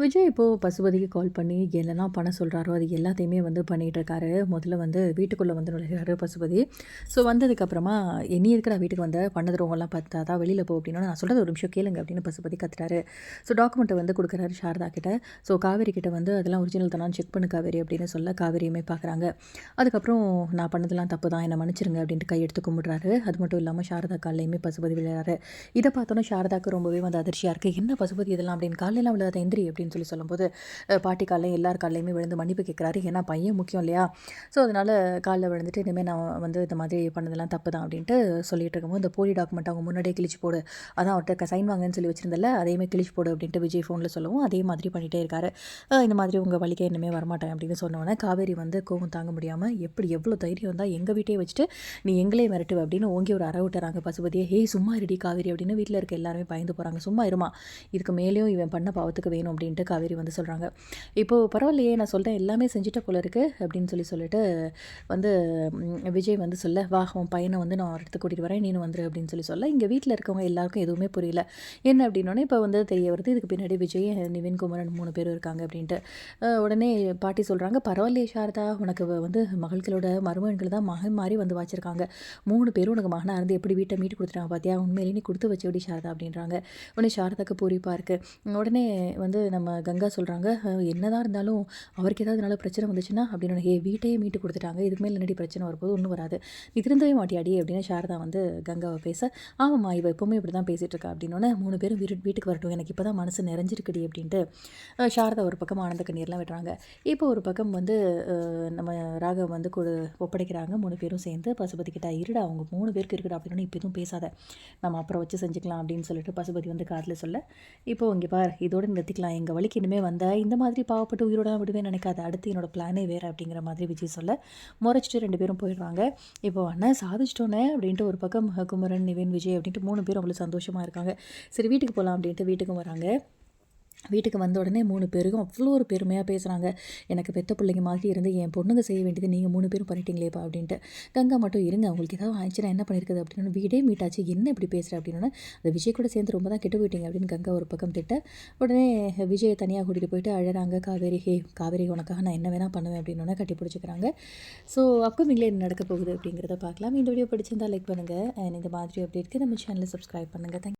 விஜய் இப்போது பசுபதிக்கு கால் பண்ணி என்னெல்லாம் பண்ண சொல்கிறாரோ அது எல்லாத்தையுமே வந்து பண்ணிகிட்ருக்காரு முதல்ல வந்து வீட்டுக்குள்ளே வந்து நுழைகிறாரு பசுபதி. ஸோ வந்ததுக்கப்புறமா என்னி இருக்கிற வீட்டுக்கு வந்த? பண்ணதுறவங்கலாம் பார்த்தா தான் வெளியில் போ அப்படின்னா நான் சொல்கிறது ஒரு நிமிஷம் கேளுங்க அப்படின்னு பசுபதி கத்துறாரு. ஸோ டாக்குமெண்ட்டை வந்து கொடுக்குறாரு சாரதா கிட்ட. ஸோ காவேரி கிட்ட வந்து அதெல்லாம் ஒரிஜினல் தானே? செக் பண்ணு காவேரி அப்படின்னு சொல்ல காவேரியுமே பார்க்குறாங்க அதுக்கப்புறம் நான் பண்ணதெல்லாம் தப்பு தான் என்னை மன்னிச்சிருங்க அப்படின்ட்டு கையெடுத்து கும்பிட்றாரு. அது மட்டும் இல்லாமல் சாரதா காலையுமே பசுபதி விளையாடுறாரு. இதை பார்த்தோன்னா சாரதாக்கு ரொம்பவே வந்து அதிர்ச்சியாக இருக்குது என்ன பசுபதி இதெல்லாம்? அப்படின்னு காலையெல்லாம் விளையாத எந்திரி அப்படின்னு அப்படின்னு சொல்லி சொல்லும்போது பாட்டி காலையும் எல்லார் காலையுமே விழுந்து மன்னிப்பு கேட்குறாரு. ஏன்னா பையன் முக்கியம் இல்லையா? ஸோ அதனால் காலில் விழுந்துட்டு இனிமேல் நான் வந்து இந்த மாதிரி பண்ணதெல்லாம் தப்பு தான் அப்படின்ட்டு சொல்லிட்டு இருக்கும்போது இந்த போலி டாக்குமெண்ட் அவங்க முன்னாடியே கிழிச்சு போடு. அதான் அவர்கிட்ட சைன் வாங்கன்னு சொல்லி வச்சிருந்தல அதையுமே கிழிச்சு போடு அப்படின்ட்டு விஜய் ஃபோனில் சொல்லவும் அதே மாதிரி பண்ணிகிட்டே இருக்காரு. இந்த மாதிரி உங்கள் வழிக்கே இனிமேல் வரமாட்டேன் அப்படின்னு சொன்னோன்னே காவேரி வந்து கோவம் தாங்க முடியாமல் எப்படி எவ்வளோ தைரியம் இருந்தால் எங்கள் வீட்டையே வச்சுட்டு நீ எங்களே மிரட்டுவ அப்படின்னு ஓங்கி ஒரு அற விட்டுறாங்க பசுபதியை. ஹே சும்மா இருடி காவேரி அப்படின்னு வீட்டில் இருக்க எல்லாருமே பயந்து போகிறாங்க சும்மா இருமா இதுக்கு மேலேயும் இவன் பண்ண பாவத்துக்கு வேணும் அப்படின்ட்டு. அப்படின்ட்டு காவேரி வந்து சொல்கிறாங்க இப்போது பரவாயில்லையே நான் சொல்கிறேன் எல்லாமே செஞ்சுட்ட போல இருக்குது அப்படின்னு சொல்லி சொல்லிட்டு வந்து விஜய் வந்து சொல்ல வா உன் பையனை வந்து நான் எடுத்து கூட்டிகிட்டு வரேன் நீனு வந்துரு அப்படின்னு சொல்லி சொல்ல. இங்கே வீட்டில் இருக்கவங்க எல்லாருக்கும் எதுவுமே புரியல. என்ன அப்படின்னோடனே இப்போ வந்து தெரிய வருது இதுக்கு பின்னாடி விஜய் நிவின் குமரன் மூணு பேர் இருக்காங்க அப்படின்ட்டு. உடனே பாட்டி சொல்கிறாங்க பரவாயில்லையே சாரதா உனக்கு வந்து மகள்களோட மருமகன்கள் தான் மகன் மாதிரி வந்து வச்சுருக்காங்க. மூணு பேரும் உனக்கு மகனாக இருந்து எப்படி வீட்டை மீட்டு கொடுத்துட்டாங்க பார்த்தியா உண்மையிலேயே நீ கொடுத்து வச்சபடி சாரதா? அப்படின்றாங்க. உடனே சாரதாக்கு பூரிப்பாக இருக்குது உடனே வந்து நம்ம நம்ம கங்கா சொல்கிறாங்க என்னதான் இருந்தாலும் அவருக்கு ஏதாவது நல்ல பிரச்சனை வந்துச்சுன்னா அப்படின்னு ஏ வீட்டையே மீட்டு கொடுத்துட்டாங்க. இதுக்கு மேலே என்னடி பிரச்சனை வரும்போது ஒன்றும் வராது. நீ திருந்தவே மாட்டியாடி? அப்படின்னு சாரதா வந்து கங்காவை பேச ஆமாம்மா இவ எப்போவுமே இப்படி தான் பேசிகிட்டு இருக்கா அப்படின்னோடனே மூணு பேரும் வீட்டு வீட்டுக்கு வரட்டும். எனக்கு இப்போ தான் மனசு நிறைஞ்சிருக்குடி அப்படின்ட்டு சாரதா ஒரு பக்கம் ஆனந்த கண்ணீர்லாம் விட்டுறாங்க. இப்போ ஒரு பக்கம் வந்து நம்ம ராகவ் வந்து கொடு ஒப்படைக்கிறாங்க. மூணு பேரும் சேர்ந்து பசுபதி கிட்ட இருடா அவங்க மூணு பேருக்கு இருக்குடா அப்படின்னு இப்போ எதுவும் பேசாத. நம்ம அப்புறம் வச்சு செஞ்சுக்கலாம் அப்படின்னு சொல்லிட்டு பசுபதி வந்து காதில் சொல்ல இப்போ இங்கே பார் இதோடு நிறுத்திக்கலாம். எங்கள் வழிக்கு இனிமேல் வந்த இந்த மாதிரி பாவப்பட்டு உயிரோட விடுவேன் நினைக்காது. அடுத்து என்னோடய பிளானே வேறு அப்படிங்கிற மாதிரி விஜய் சொல்ல முறைச்சிட்டு ரெண்டு பேரும் போயிடுவாங்க. இப்போ அண்ணன் சாதிச்சிட்டோன்னே அப்படின்ட்டு ஒரு பக்கம் குமரன் நிவேன் விஜய் அப்படின்ட்டு மூணு பேரும் அவ்வளோ சந்தோஷமாக இருக்காங்க. சரி வீட்டுக்கு போகலாம் அப்படின்ட்டு வீட்டுக்கும் வராங்க. வீட்டுக்கு வந்த உடனே மூணு பேருக்கும் அவ்வளோ ஒரு பெருமையாக பேசுகிறாங்க எனக்கு பெத்த பிள்ளைங்க மாதிரி இருந்து என் பொண்ணுங்க செய்ய வேண்டியது நீங்கள் மூணு பேரும் பண்ணிட்டீங்களேப்பா அப்படின்ட்டு. கங்கா மட்டும் இருங்க அவங்களுக்கு ஏதாவது ஆயிடுச்சுன்னா என்ன பண்ணியிருக்குது அப்படின்னு வீடே மீட்டாச்சு என்ன இப்படி பேசுகிற அப்படின்னா அந்த விஜய் கூட சேர்ந்து ரொம்ப தான் கெட்டு போயிட்டீங்க அப்படின்னு கங்கா ஒரு பக்கம் திட்ட. உடனே விஜயை தனியாக கூட்டிகிட்டு போயிட்டு அழகிறாங்க காவேரி ஹே காவேரி உனக்காக நான் என்ன வேணால் பண்ணுவேன் அப்படின்னு கட்டி பிடிச்சிக்கிறாங்க. ஸோ அப்கமிங்கில் என்ன நடக்க போகுது அப்படிங்கிறத பார்க்கலாம். இந்த வீடியோ பிடிச்சிருந்தால் லைக் பண்ணுங்கள் இந்த மாதிரி அப்டேட்க்கு நம்ம சேனலை சப்ஸ்கிரைப் பண்ணுங்கள் தேங்க்